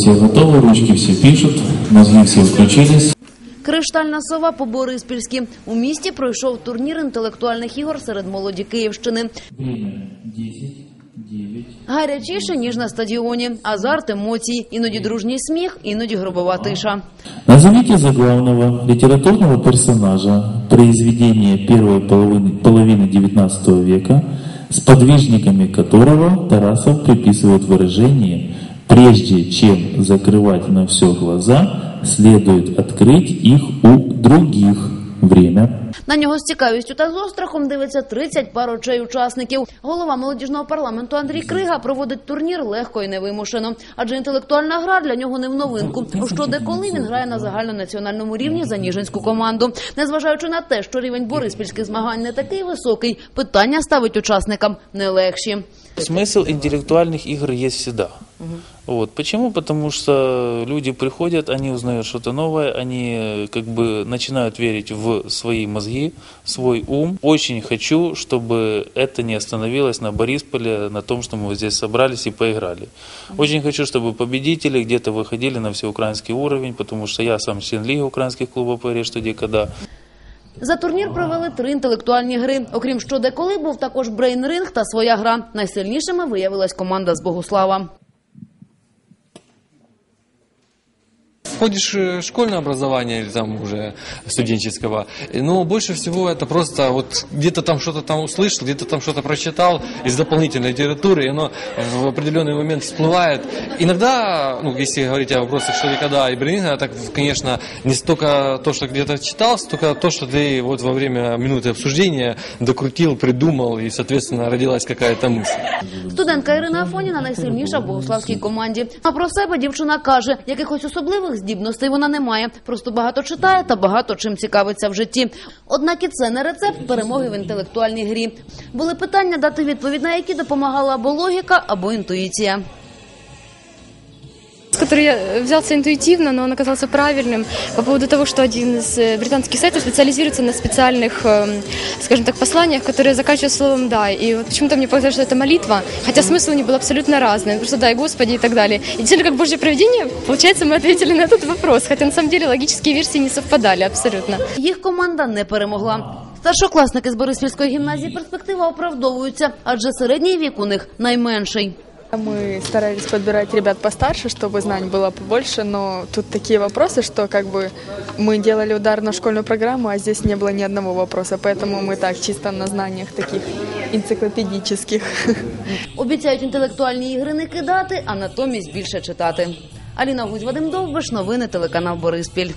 все готовы, ручки все пишут, мозги все включились. Криштальна сова по Бориспільськи. У місті пройшов турнір інтелектуальних ігор серед молоді Київщини. Время 10, 9. Гарячіше, ніж на стадіоні. Азарт, емоції, іноді дружній сміх, іноді гробова тиша. Назовите заглавного литературного персонажа произведения первой половины, половины XIX века, с подвижниками которого Тарасов приписывает выражение «прежде чем закрывать на все глаза, следует открыть их у других». Время. На нього з цікавістю та з острахом дивиться 30 пар очей учасників. Голова молодіжного парламенту Андрій Крига проводить турнір легко і невимушено, адже інтелектуальна гра для нього не в новинку. У що деколи він грає на загальнонаціональному рівні за ніжинську команду. Незважаючи на те, що рівень бориспільських змагань не такий високий, питання ставить учасникам не легші. Смысл интеллектуальных игр есть всегда. Вот. Почему? Потому что люди приходят, они узнают что-то новое, они э, как бы начинают верить в свои мозги, в свой ум. Очень хочу, чтобы это не остановилось на Борисполе, на том, что мы вот здесь собрались и поиграли. Очень хочу, чтобы победители где-то выходили на всеукраинский уровень, потому что я сам член Лиги украинских клубов по что где когда. За турнір провели три інтелектуальні гри. Окрім що деколи був також брейн-ринг та своя гра. Найсильнішими виявилась команда з Богуслава. Ходишь э, в школьное образование или там уже студенческого, э, но больше всего это просто вот где-то там что-то там услышал, где-то там что-то прочитал из дополнительной литературы, и оно в определенный момент всплывает. Иногда, ну, если говорить о вопросах что и когда и брейнинга, так, конечно, не столько то, что где-то читал, столько то, что ты вот во время минуты обсуждения докрутил, придумал, и, соответственно, родилась какая-то мысль. Студентка Ірина Афоніна найсильніша в богославській команді. А про себе дівчина каже, якихось особливих здібностей вона не має. Просто багато читає та багато чим цікавиться в житті. Однак і це не рецепт перемоги в інтелектуальній грі. Були питання, дати відповідь на які допомагала або логіка, або інтуїція с который я э, взялся интуитивно, но он оказался правильным по поводу того, что один из э, британских сайтов специализируется на специальных, эм, скажем так, посланиях, которые заканчиваются словом «да». И вот почему-то мне показалось, что это молитва, хотя смысл у них был абсолютно разный. Просто «дай Господи» и так далее. И действительно, как Божье проведение, получается, мы ответили на этот вопрос, хотя на самом деле логические версии не совпадали абсолютно. Їх команда не перемогла. Старшокласники з Бориспільської гімназії перспектива оправдовуються, адже середній вік у них найменший. Мы старались подбирать ребят постарше, чтобы знаний было побольше, но тут такие вопросы, что как бы мы делали удар на школьную программу, а здесь не было ни одного вопроса, поэтому мы так чисто на знаниях таких энциклопедических. Обіцяють інтелектуальні ігри не кидати, а натомість більше читати. Аліна Гузь, Вадим Довбиш, новини телеканал Бориспіль.